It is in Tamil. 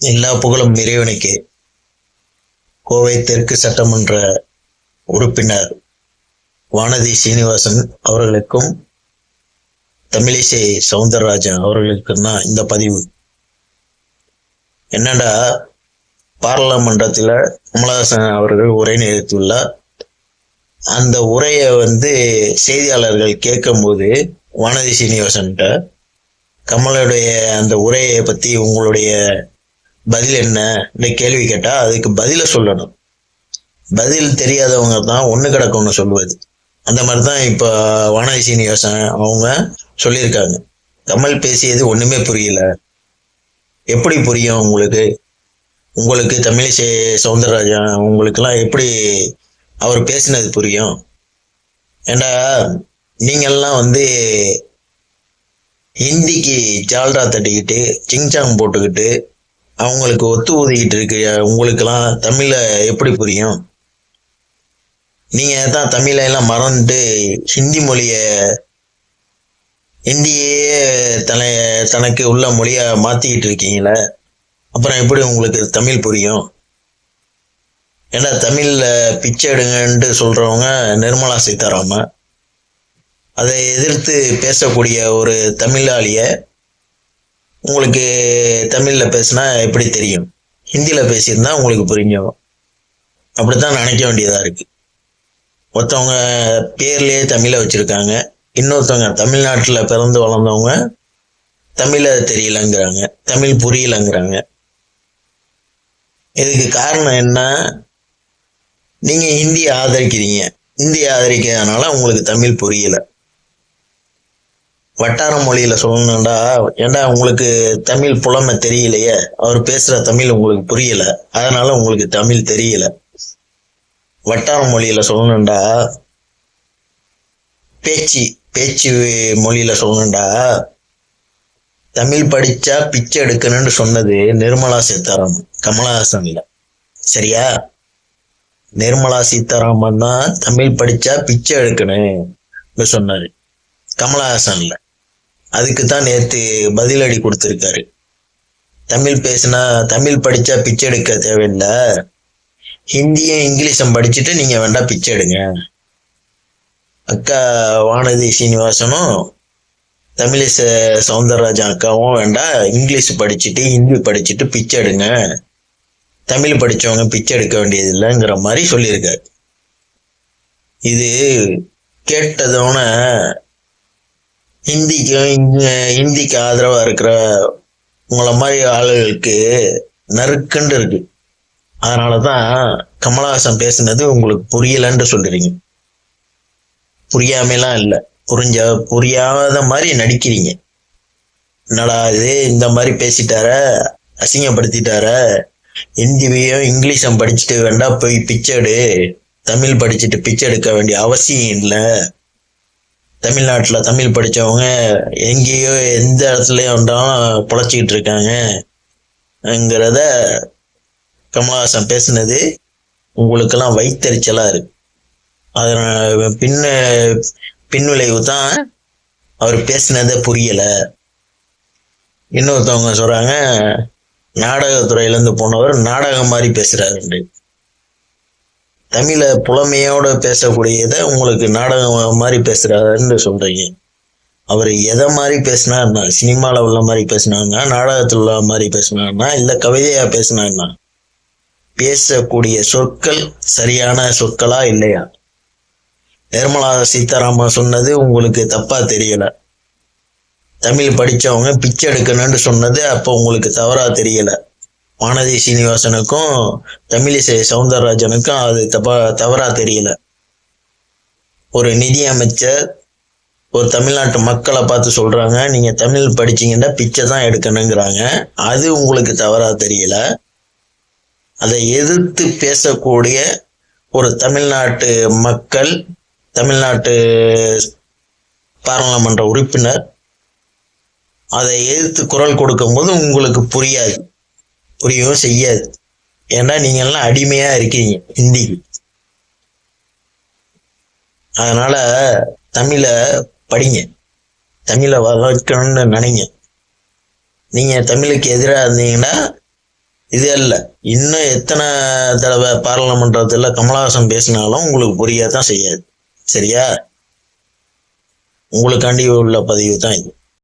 எல்லா புகழும் இறைவனுக்கு. கோவை தெற்கு சட்டமன்ற உறுப்பினர் வானதி சீனிவாசன் அவர்களுக்கும் தமிழிசை சவுந்தரராஜன் அவர்களுக்கும் தான் இந்த பதிவு. என்னடா பாராளுமன்றத்தில் கமலஹாசன் அவர்கள் உரை நிறுத்தியுள்ளார் அந்த உரையை வந்து செய்தியாளர்கள் கேட்கும்போது வானதி சீனிவாசன்கிட்ட கமலுடைய அந்த உரையை பத்தி உங்களுடைய பதில் என்ன? கேள்வி கேட்டா அதுக்கு பதில சொல்லணும். பதில் தெரியாதவங்க தான் ஒண்ணு கிடக்கு ஒண்ணு சொல்லுவது. அந்த மாதிரி தான் இப்போ வானதி சீனிவாசன் அவங்க சொல்லியிருக்காங்க. கமல் பேசியது ஒண்ணுமே புரியல. எப்படி புரியும் உங்களுக்கு? உங்களுக்கு தமிழிசை சவுந்தரராஜன் உங்களுக்கெல்லாம் எப்படி அவர் பேசினது புரியும்? ஏண்டா நீங்கள்லாம் வந்து ஹிந்திக்கு ஜால்ரா தட்டிக்கிட்டு சிங்சாங் போட்டுக்கிட்டு அவங்களுக்கு ஒத்து ஊதிக்கிட்டு இருக்கு. உங்களுக்கெல்லாம் தமிழ எப்படி புரியும்? நீங்க தான் தமிழை எல்லாம் மறந்துட்டு ஹிந்தி மொழிய ஹிந்தியே தன தனக்கு உள்ள மொழிய மாத்திக்கிட்டு இருக்கீங்களே? அப்புறம் எப்படி உங்களுக்கு தமிழ் புரியும்? ஏன்னா தமிழ்ல பிச்சை எடுங்கன்ட்டு சொல்றவங்க நிர்மலா சீதாராமன்? அதை எதிர்த்து பேசக்கூடிய ஒரு தமிழாளிய உங்களுக்கு தமிழ்ல பேசினா எப்படி தெரியும்? ஹிந்தியில பேசியிருந்தா உங்களுக்கு புரியும் அப்படித்தான் நினைக்க வேண்டியதா இருக்கு. ஒருத்தவங்க பேர்லயே தமிழை வச்சிருக்காங்க. இன்னொருத்தவங்க தமிழ்நாட்டில் பிறந்து வளர்ந்தவங்க தமிழை தெரியலங்கிறாங்க. தமிழ் புரியலங்கிறாங்க. இதுக்கு காரணம் என்ன? நீங்கள் ஹிந்தியை ஆதரிக்கிறீங்க. ஹிந்தியை ஆதரிக்கிறதுனால உங்களுக்கு தமிழ் புரியலை. வட்டார மொழியில சொல்லணும்டா. ஏன்டா உங்களுக்கு தமிழ் புலமை தெரியலையே? அவர் பேசுற தமிழ் உங்களுக்கு புரியல. அதனால உங்களுக்கு தமிழ் தெரியல. வட்டார மொழியில சொல்லணும்டா. பேச்சு பேச்சு மொழியில சொல்லணும்டா. தமிழ் படிச்சா பிச்சை எடுக்கணும்னு சொன்னது நிர்மலா சீதாராமன் கமலஹாசன் இல்ல சரியா? நிர்மலா சீதாராமன் தான் தமிழ் படிச்சா பிச்சை எடுக்கணும் சொன்னாரு. கமலஹாசன் இல்ல அதுக்கு தான் நேற்று பதிலடி கொடுத்துருக்காரு. தமிழ் பேசினா தமிழ் படித்தா பிச்சை எடுக்க தேவையில்லை. ஹிந்தியும் இங்கிலீஷும் படிச்சுட்டு நீங்கள் வேண்டாம் பிச்சை எடுங்க. அக்கா வானதி சீனிவாசனும் தமிழிச சவுந்தரராஜன் அக்காவும் வேண்டாம் இங்கிலீஷ் படிச்சுட்டு ஹிந்தி படிச்சுட்டு பிச்சை எடுங்க. தமிழ் படிச்சவங்க பிச்சை எடுக்க வேண்டியது இல்லைங்கிற மாதிரி சொல்லியிருக்காரு. இது கேட்டதோன ஹிந்திக்கும் ஹிந்திக்கு ஆதரவாக இருக்கிற உங்களை மாதிரி ஆளுகளுக்கு நறுக்குன்னு இருக்கு. அதனாலதான் கமலஹாசன் பேசுனது உங்களுக்கு புரியலன்னு சொல்கிறீங்க புரியாமலாம் இல்லை. புரிஞ்ச புரியாத மாதிரி நடிக்கிறீங்க. என்னடா இது இந்த மாதிரி பேசிட்டார அசிங்கப்படுத்திட்டார. ஹிந்தியையும் இங்கிலீஷும் படிச்சுட்டு வேண்டாம் போய் பிச்சை எடு. தமிழ் படிச்சுட்டு பிச்சை எடுக்க வேண்டிய அவசியம் இல்லை. தமிழ்நாட்டில் தமிழ் படிச்சவங்க எங்கேயோ எந்த இடத்துலையும் வந்தாலும் பொழைச்சிக்கிட்டு இருக்காங்கங்கிறத கமலஹாசன் பேசுனது உங்களுக்கெல்லாம் வைத்தறிச்சலாக இருக்கு. அதனால பின்ன பின்விளைவு தான் அவர் பேசினதை புரியல. இன்னொருத்தவங்க சொல்றாங்க நாடகத்துறையில இருந்து போனவர் நாடகம் மாதிரி பேசுகிறாருண்டு தமிழ புலமையோட பேசக்கூடியதை உங்களுக்கு நாடகம் மாதிரி பேசுறாருன்னு சொல்றீங்க. அவர் எதை மாதிரி பேசினார்னா சினிமாவில் உள்ள மாதிரி பேசினாருன்னா நாடகத்தில் உள்ள மாதிரி பேசினாருன்னா இல்லை கவிதையாக பேசினாருன்னா பேசக்கூடிய சொற்கள் சரியான சொற்களா இல்லையா? நிர்மலா சீதாராமன் சொன்னது உங்களுக்கு தப்பா தெரியல. தமிழ் படிச்சவங்க பிச்சை எடுக்கணும்னு சொன்னது அப்போ உங்களுக்கு தவறா தெரியலை. வானதி சீனிவாசனுக்கும் தமிழிசை சவுந்தரராஜனுக்கும் அது தப்பா தவறா தெரியல. ஒரு நிதி அமைச்சர் ஒரு தமிழ்நாட்டு மக்களை பார்த்து சொல்றாங்க நீங்க தமிழ் படிச்சீங்கன்னா பிச்சை தான் எடுக்கணுங்கிறாங்க. அது உங்களுக்கு தவறா தெரியல. அதை எதிர்த்து பேசக்கூடிய ஒரு தமிழ்நாட்டு மக்கள் தமிழ்நாட்டு பாராளுமன்ற உறுப்பினர் அதை எதிர்த்து குரல் கொடுக்கும்போது உங்களுக்கு புரியாது. புரியவும் செய்யாது. ஏன்னா நீங்க எல்லாம் அடிமையா இருக்கீங்க ஹிந்திக்கு. அதனால தமிழை படிங்க. தமிழை வளர்க்கணும்னு நினைங்க. நீங்க தமிழுக்கு எதிராக இருந்தீங்கன்னா இது அல்ல. இன்னும் எத்தனை தடவை பாராளுமன்றத்தில் கமலஹாசன் பேசினாலும் உங்களுக்கு புரியாதான் செய்யாது. சரியா? உங்களுக்காண்டி உள்ள பதிவு தான் இது.